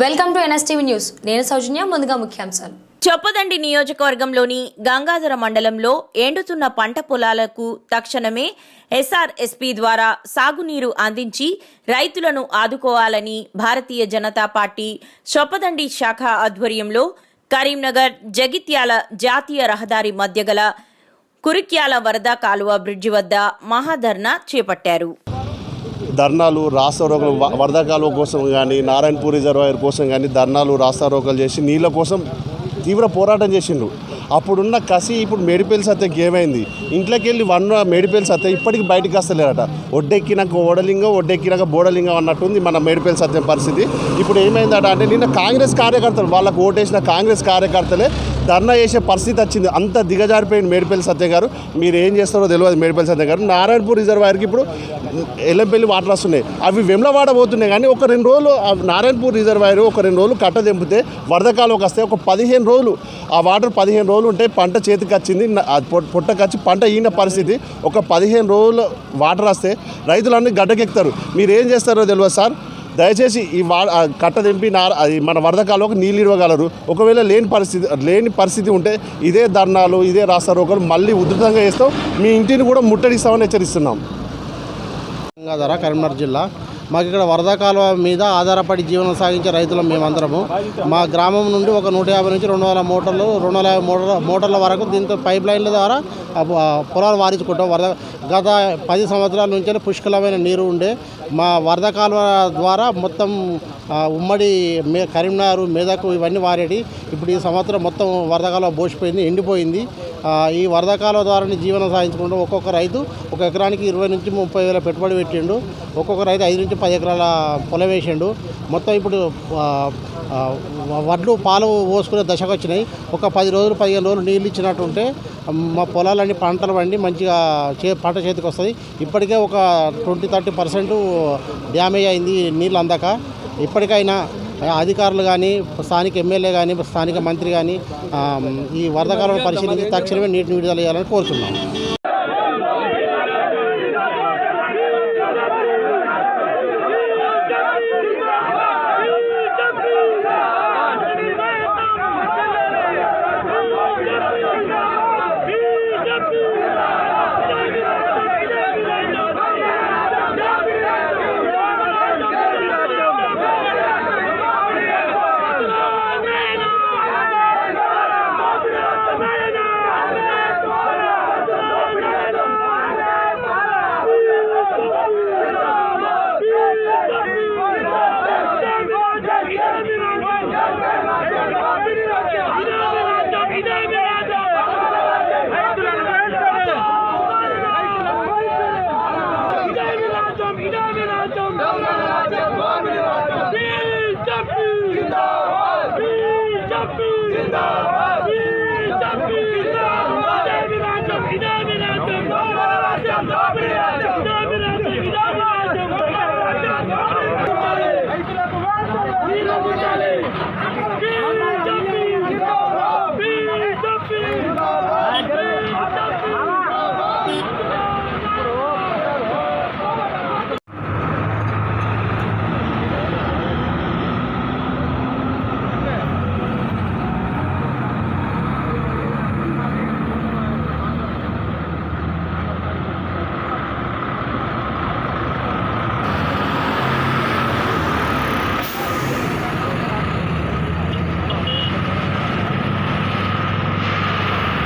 Welcome to NSTV news. నేను సౌజన్య ముందుగా ముఖ్యాంశాలు. చొప్పదండి నియోజకవర్గంలోని గంగాధర మండలంలో ఎండుతున్న పంట పొలాలకు తక్షణమే ఎస్ఆర్ఎస్పీ ద్వారా సాగునీరు అందించి రైతులను ఆదుకోవాలని భారతీయ జనతా పార్టీ చొప్పదండి శాఖ ఆధ్వర్యంలో కరీంనగర్ జగిత్యాల జాతీయ రహదారి మధ్య గల కురిక్యాల వరద కాలువ బ్రిడ్జి వద్ద మహాధర్నా చేపట్టారు. ధర్నాలు రాస్తారోకలు వ- వరద కాలువ కోసం కానీ నారాయణపూర్ రిజర్వాయర్ కోసం కానీ ధర్నాలు రాస్తారోకలు చేసి నీళ్ళ కోసం తీవ్ర పోరాటం చేసిండ్రు. అప్పుడున్న కసి ఇప్పుడు మేడిపల్లి సత్యకి ఏమైంది? ఇంట్లోకి వెళ్ళి వన్ మేడిపల్లి సత్య ఇప్పటికి బయటకు వస్తలేరట. ఒడ్డెక్కినాక ఓడలింగం ఒడ్డెక్కినాక బోడలింగం అన్నట్టుంది మన మేడిపల్లి సత్యం పరిస్థితి. ఇప్పుడు ఏమైందట అంటే నిన్న కాంగ్రెస్ కార్యకర్తలు వాళ్ళకు ఓటేసిన కాంగ్రెస్ కార్యకర్తలే ధర్నా చేసే పరిస్థితి వచ్చింది. అంత దిగజారిపోయింది మేడిపల్లి సత్య గారు. మీరు ఏం చేస్తారో తెలియదు మేడిపల్లి సత్య గారు. నారాయణపూర్ రిజర్వాయర్కి ఇప్పుడు ఎల్లంపల్లి వాటర్ వస్తున్నాయి. అవి వెమ్లవాడ పోతున్నాయి కానీ ఒక రెండు రోజులు నారాయణపూర్ రిజర్వాయర్ ఒక రెండు రోజులు కట్ట తెంపితే వరదకాలంకి వస్తే ఒక పదిహేను రోజులు ఆ వాటర్ పదిహేను రోజులు ఉంటే పంట చేతికి వచ్చింది. పొట్టకు వచ్చి పొట్టకొచ్చి పంట ఈన పరిస్థితి. ఒక పదిహేను రోజులు వాటర్ వస్తే రైతులన్నీ గడ్డకెక్కుతారు. మీరు ఏం చేస్తారో తెలియదు సార్. దయచేసి ఈ వా కట్ట తెంపి నా అది మన వరద నీళ్ళు ఇవ్వగలరు. ఒకవేళ లేని పరిస్థితి లేని పరిస్థితి ఉంటే ఇదే ధర్నాలు ఇదే రాస్తారోకలు మళ్ళీ ఉధృతంగా చేస్తాం. మీ ఇంటిని కూడా ముట్టడిస్తామని హెచ్చరిస్తున్నాం. గంగాధర కరీంనగర్ జిల్లా మాకు ఇక్కడ వరద కాలువ మీద ఆధారపడి జీవనం సాగించే రైతులం మేమందరము. మా గ్రామం నుండి ఒక నూట యాభై నుంచి రెండు వందల మోటార్లు రెండు వందల యాభై మోటార్ల మోటార్ల వరకు దీంతో పైప్ లైన్ల ద్వారా పొలాలు వారించుకుంటాం. వరద గత పది సంవత్సరాల నుంచి పుష్కలమైన నీరు ఉండే మా వరద కాలువ ద్వారా మొత్తం ఉమ్మడి మే కరీంనగర్ మెదకు ఇవన్నీ వారేటి. ఇప్పుడు ఈ సంవత్సరం మొత్తం వరద కాలువ బోసిపోయింది ఎండిపోయింది. ఈ వరద కాలువ ద్వారానే జీవనం సాగించుకుంటూ ఒక్కొక్క రైతు ఒక ఎకరానికి ఇరవై నుంచి ముప్పై వేల పెట్టుబడి పెట్టిండు. ఒక్కొక్క రైతు ఐదు నుంచి పది ఎకరాల పొలం వేసిండు. మొత్తం ఇప్పుడు వడ్లు పాలు పోసుకునే దశకు వచ్చినాయి. ఒక పది రోజులు పదిహేను రోజులు నీళ్ళు ఇచ్చినట్టుంటే మా పొలాలన్నీ పంటలు పండి మంచిగా చే పంట చేతికి వస్తుంది. ఇప్పటికే ఒక ట్వంటీ థర్టీ పర్సెంట్ డ్యామేజ్ అయింది నీళ్ళు అందక. ఇప్పటికైనా అధికారులు కానీ స్థానిక ఎమ్మెల్యే కానీ స్థానిక మంత్రి కానీ ఈ వరద కాలంలో పరిశీలించి తక్షణమే నీటిని విడుదల చేయాలని కోరుతున్నాం Zindabad!